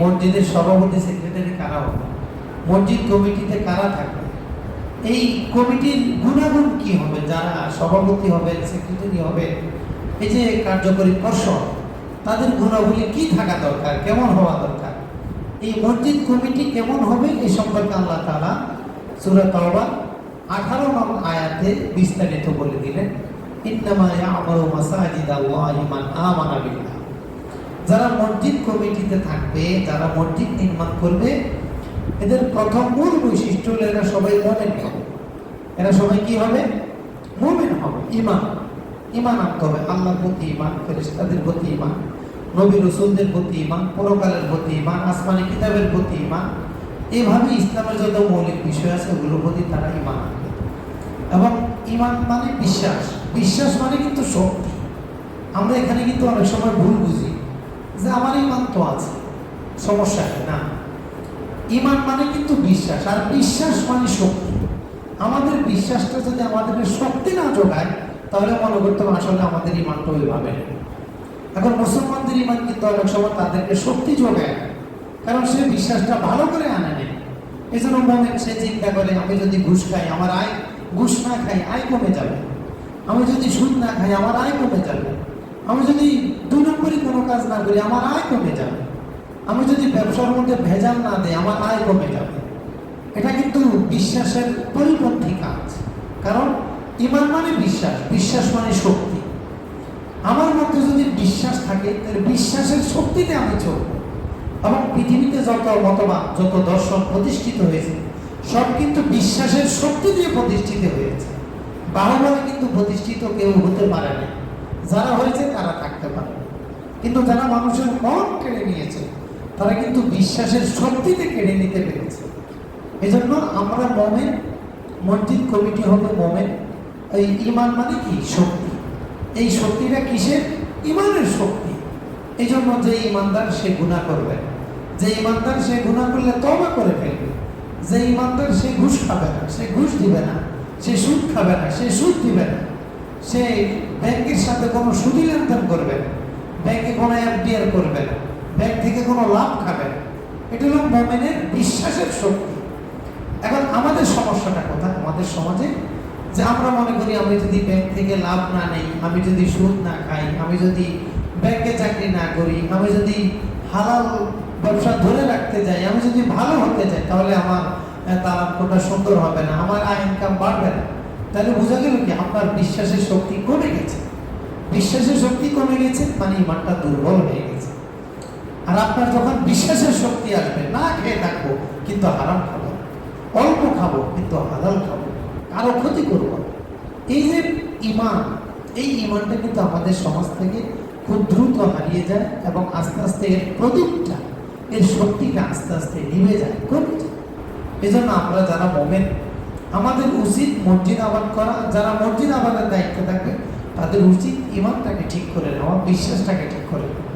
মসজিদের সভাপতি সেক্রেটারি কারা হবে মসজিদ কমিটিতে কারা থাকবে? এই কমিটির গুণাগুণ কি হবে? যারা সভাপতি হবে সেক্রেটারি হবে এই যে কার্যকরী পর্ষদ, তাদের গুণাবলী কি থাকা দরকার? কেমন হওয়া দরকার? এই মসজিদ কমিটি কেমন হবে? এই সম্পর্কে আল্লাহ তাআলা সূরা তাওবা 18 নং আয়াতে বিস্তারিত বলে দিলেন, ইন্নামা ইয়া'মুরু মাসাজিদাল্লাহি মান আমানা বিল্লাহ। যারা মসজিদ কমিটিতে থাকবে, যারা মসজিদ নির্মাণ করবে, এদের প্রথম মূল বৈশিষ্ট্য হলো এরা সবাই মমেন হবে। এরা সবাই কি হবে? মোমেন হবে ইমান ইমান আনতে হবে, আল্লাহর প্রতি ইমান ফেরেশতাদের প্রতি ইমান নবী রসুলদের প্রতি ইমান পরকালের প্রতি ইমান আসমানি কিতাবের প্রতি ইমান এইভাবে ইসলামের যত মৌলিক বিষয় আছে, ওগুলোর প্রতি তারা ইমান আনবে। এবং ইমান মানে বিশ্বাস। বিশ্বাস মানে কিন্তু শক্তি। আমরা এখানে কিন্তু অনেক সময় ভুল বুঝি। যে আমার ইমান তো আছে, সমস্যা কি? না। ইমান মানে কিন্তু বিশ্বাস, আর বিশ্বাস মানে শক্তি। আমাদের বিশ্বাসটা যদি আমাদের শক্তি না যোগায়, তাহলে মনে করতে আসলে আমাদের ইমানটা ওইভাবে। এখন মুসলমানদের ইমান কিন্তু অনেক সময় তাদেরকে শক্তি যোগায় না। কারণ সে বিশ্বাসটা ভালো করে আনে নেই। এই জন্য সে চিন্তা করে, আমি যদি ঘুষ খাই, আমার আয়, ঘুষ না খাই, আয় কমে যাবে। আমি যদি সুদ না খাই, আমার আয় কমে যাবে। আমি যদি দু নম্বরই কোনো কাজ না করি, আমার আয় কমে যাবে। আমি যদি ব্যবসার মধ্যে ভেজাল না দিই, আমার আয় কমে যাবে। এটা কিন্তু বিশ্বাসের পরিপন্থী কাজ। কারণ ইমান মানে বিশ্বাস বিশ্বাস মানে শক্তি। আমার মধ্যে যদি বিশ্বাস থাকে, তাহলে বিশ্বাসের শক্তিতে আমি চলব। এবং পৃথিবীতে যত মতবাদ, যত দর্শন প্রতিষ্ঠিত হয়েছে, সব কিন্তু বিশ্বাসের শক্তি দিয়ে প্রতিষ্ঠিত হয়েছে। বাহুবলে কিন্তু প্রতিষ্ঠিত কেউ হতে পারে না। যারা হয়েছে তারা থাকতে পারে। কিন্তু যারা মানুষের মন কেড়ে নিয়েছে, তারা কিন্তু বিশ্বাসের শক্তিতে কেড়ে নিতে পেরেছে। এজন্য আমরা মোমেন মসজিদ কমিটি হবে মোমেন। এই ইমান মানে কি? শক্তি। এই শক্তিটা কিসের? ইমানের শক্তি। এই জন্য যে ইমানদার সে গুণা করবে। যে ইমানদার সে গুণা করলে তবা করে ফেলবে। যে ইমানদার সে ঘুষ খাবে না, সে ঘুষ দিবে না, সে সুদ খাবে না, সে সুদ দিবে না। সে ব্যাংকের সাথে কোনো সুদি লেনদেন করবে, ব্যাংকে কোনো এফডিআর করবে না ব্যাংক থেকে কোনো লাভ খাবে। এটা হলো মোমেনের বিশ্বাসের শক্তি। এখন আমাদের সমস্যাটা কোথায়? আমাদের সমাজে যে আমরা মনে করি, আমি যদি ব্যাংক থেকে লাভ না নেই, আমি যদি সুদ না খাই, আমি যদি ব্যাংকে চাকরি না করি, আমি যদি হালাল ব্যবসা ধরে রাখতে যাই, আমি যদি ভালো হতে চাই তাহলে আমার তালাপটা সুন্দর হবে না, আমার আয় ইনকাম বাড়বে না। তাহলে বোঝা গেল কি, আপনার বিশ্বাসের শক্তি কমে গেছে। বিশ্বাসের শক্তি কমে গেছে মানে ইমানটা দুর্বল হয়ে গেছে। আর আপনার যখন বিশ্বাসের শক্তি আসবে, না খেয়ে থাকব, কিন্তু হারাম খাব, অল্প খাব, কিন্তু হালাল খাব, কারও ক্ষতি করব এই যে ইমান, এই ইমানটা কিন্তু আমাদের সমাজ থেকে খুব দ্রুত হারিয়ে যায় এবং আস্তে আস্তে এর প্রদীপটা, এর শক্তিটা আস্তে আস্তে নিভে যায়, কমে যায়। এজন্য আমরা যারা মোমেন আমাদের উচিত মসজিদ আবাদ করা। যারা মসজিদ আবাদের দায়িত্বে থাকবে তাদের উচিত ইমানটাকে ঠিক করে নেওয়া, বিশ্বাসটাকে ঠিক করে নেওয়া।